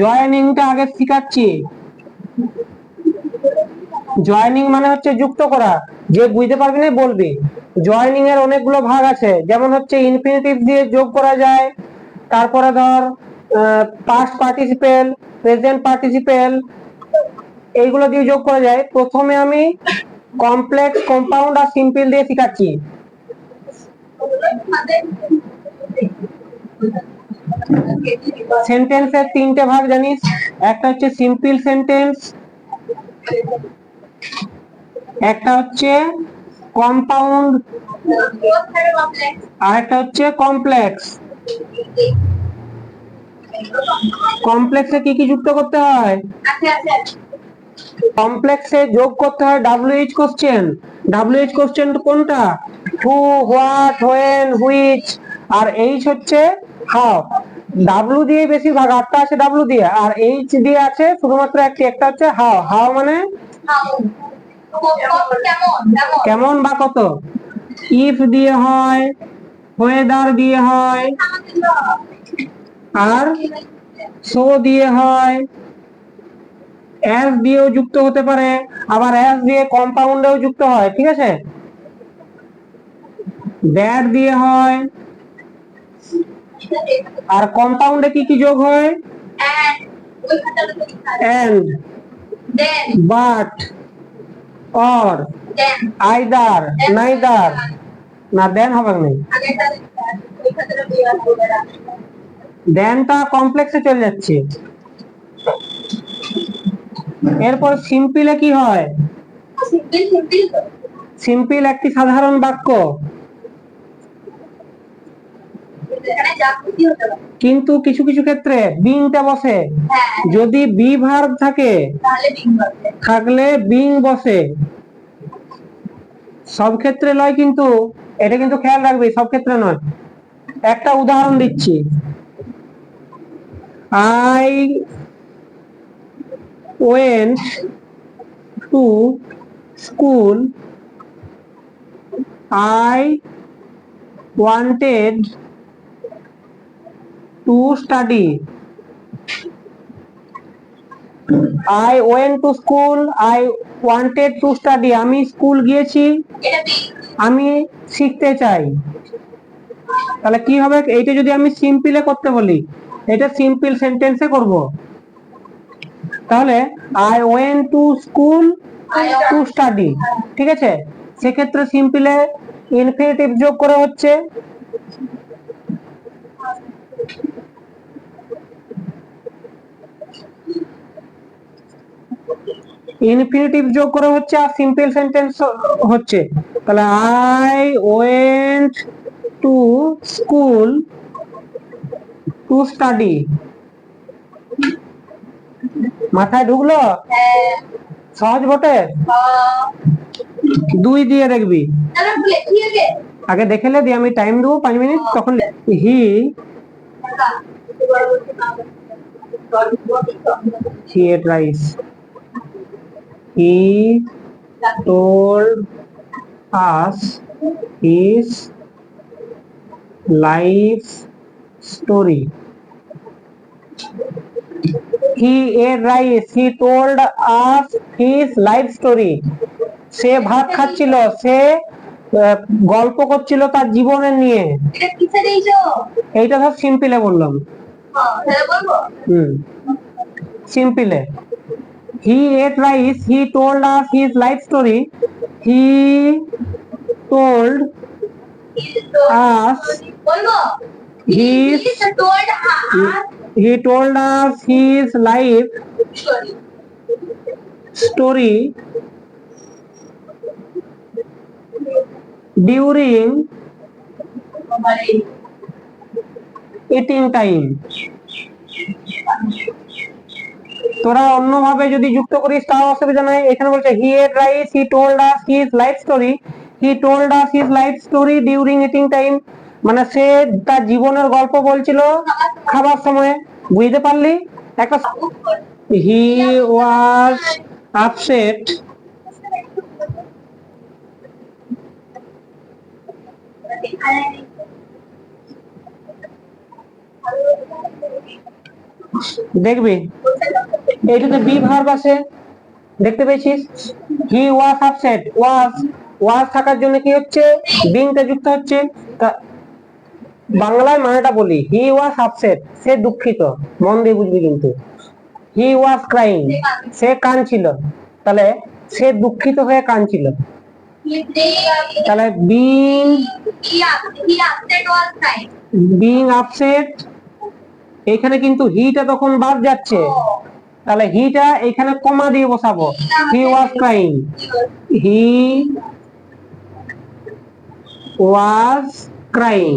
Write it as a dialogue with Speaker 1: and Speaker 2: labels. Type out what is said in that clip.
Speaker 1: জয়েনিংটা আগে শিখাচ্ছি। জয়েনিং মানে হচ্ছে যুক্ত করা। যে বুঝতে পারবি না বলবি। জয়েনিং এর অনেকগুলো ভাগ আছে। যেমন হচ্ছে ইনফিনিটিভ দিয়ে যোগ করা যায়। তারপরে ধর পাস্ট পার্টিসিপেল প্রেজেন্ট পার্টিসিপেল এইগুলো দিয়ে যোগ করা যায়। প্রথমে আমি কমপ্লেক্স কম্পাউন্ড আর সিম্পল দিয়ে শিখাচ্ছি। সেন্টেন্সের তিনটে ভাগ জানিস। একটা হচ্ছে সিম্পল সেন্টেন্স একটা হচ্ছে কম্পাউন্ড আর একটা হচ্ছে কমপ্লেক্স কমপ্লেক্সে কি কি যুক্ত করতে হয়? কমপ্লেক্সে যোগ করতে হয় ডাব্লিউএইচ কোশ্চেন ডাব্লিউএইচ কোশ্চেন কোনটা? হু হোয়াট হোয়েন হুইচ আর এইচ হচ্ছে হাউ ডাব্লু দিয়ে বেশিরভাগ আটটা আছে ডাব্লু দিয়ে, আর এইচ দিয়ে আছে শুধুমাত্র একটি, একটা হচ্ছে হাও হাও মানে? কেমন বা কত? ইফ দিয়ে হয় ওয়েদার দিয়ে হয়, আর সো দিয়ে হয় অ্যাস দিয়েও যুক্ত হতে পারে, আবার অ্যাস দিয়ে কম্পাউন্ডেও যুক্ত হয়, ঠিক আছে? দ্যাট দিয়ে হয় আর কম্পাউন্ডে কি কি যোগ হয়? And but or either neither না দেন হবে না। দেনটা কমপ্লেক্সে চলে যাচ্ছে। এরপর সিম্পলে কি হয়? সিম্পল একটি সাধারণ বাক্য। কিন্তু কিছু কিছু ক্ষেত্রে বিংটা বসে। যদি বি ভার্ব থাকে থাকলে বিং বসে। সব ক্ষেত্রে নয় কিন্তু এটা কিন্তু খেয়াল রাখবি সব ক্ষেত্রে নয়। একটা উদাহরণ দিচ্ছি। I went to school. I wanted to study. I went to school. I wanted to study. আমি স্কুল গিয়েছি। আমি শিখতে চাই। তাহলে কি হবে? এইটা যদি আমি সিম্পলে করতে বলি, এটা সিম্পল সেন্টেন্সে করব। তাহলে I went to school to study ঠিক আছে? সেক্ষেত্রে সিম্পলে ইনফিনিটিভ যোগ করে হচ্ছে। ইনফিনিটিভ যোগ করে হচ্ছে আর সিম্পল সেন্টেন্স হচ্ছে। তাহলে I went to school to study মাথায় ঢুকলো? সহজ বটে? দুই দিয়ে দেখবি। আগে দেখে লে দিয়ে আমি টাইম দেবো পাঁচ মিনিট তখন হি he ate rice he told us his life story he ate rice he told us his life story সে ভাত খাচ্ছিল সে আহ, গল্প করছিল তার জীবনের নিয়ে। এইটা ধর সিম্পলে বললাম। হুম। সিম্পলে। He ate rice he told us his life story he told his he told us his life story. During eating time. তোরা অন্যভাবে যদি যুক্ত করিস, তাও অসুবিধা নাই। এখানে বলছে he ate rice he told us his life story he told us his life story during eating time মানে সে তার জীবনের গল্প বলছিল খাবার সময়। বুঝতে পারলি? একটা হি ওয়াজ আপসেট দেখবি? এইটাতে বি ভার্ব আছে, দেখতে পেয়েছিস? হি ওয়াজ আপসেট ওয়াজ ওয়াজ থাকার জন্য কি হচ্ছে? বিংটা যুক্ত হচ্ছে। বাংলায় মানেটা বলি। হি ওয়াজ আপসেট সে দুঃখিত। মন দিয়ে বুঝবি কিন্তু। হি ওয়াজ ক্রাইং সে কাঁদছিল। তাহলে সে দুঃখিত হয়ে কাঁদছিল। তাহলে বিং বিং আপসেট এখানে কিন্তু হিটা তখন বাদ যাচ্ছে। তাহলে হিটা এখানে কমা দিয়ে বসাবো। হি was crying he was crying